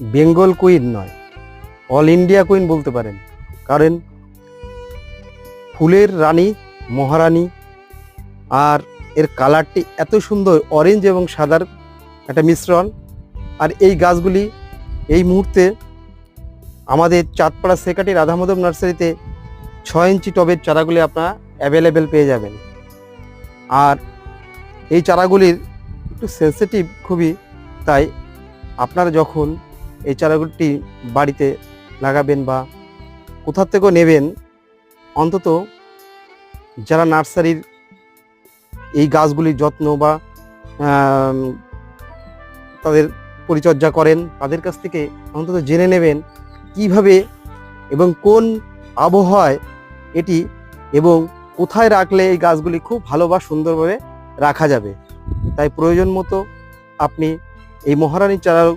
Bengal queen নয়, all India queen বলতে পারেন। কারণ ফুলের রানী, মহারানী আর এর কালারটি এত সুন্দর অরেঞ্জ এবং সাদার একটা মিশ্রণ। আর এই গাছগুলি এই মুহূর্তে আমাদের চাঁদপাড়া সেকাটি রাধামাধব নার্সারিতে ছয় ইঞ্চি টবের চারাগুলি আপনারা অ্যাভেলেবেল পেয়ে যাবেন। আর এই চারাগুলির একটু সেন্সিটিভ খুবই, তাই আপনারা যখন এই চারাগুলি বাড়িতে লাগাবেন বা কোথার থেকেও নেবেন, অন্তত যারা নার্সারির এই গাছগুলির যত্ন বা তাদের পরিচর্যা করেন, তাদের কাছ থেকে অন্তত জেনে নেবেন কীভাবে এবং কোন আবহাওয়ায় এটি এবং কোথায় রাখলে এই গাছগুলি খুব ভালো বা সুন্দরভাবে রাখা যাবে। তাই প্রয়োজন মতো আপনি এই মহারানী চারা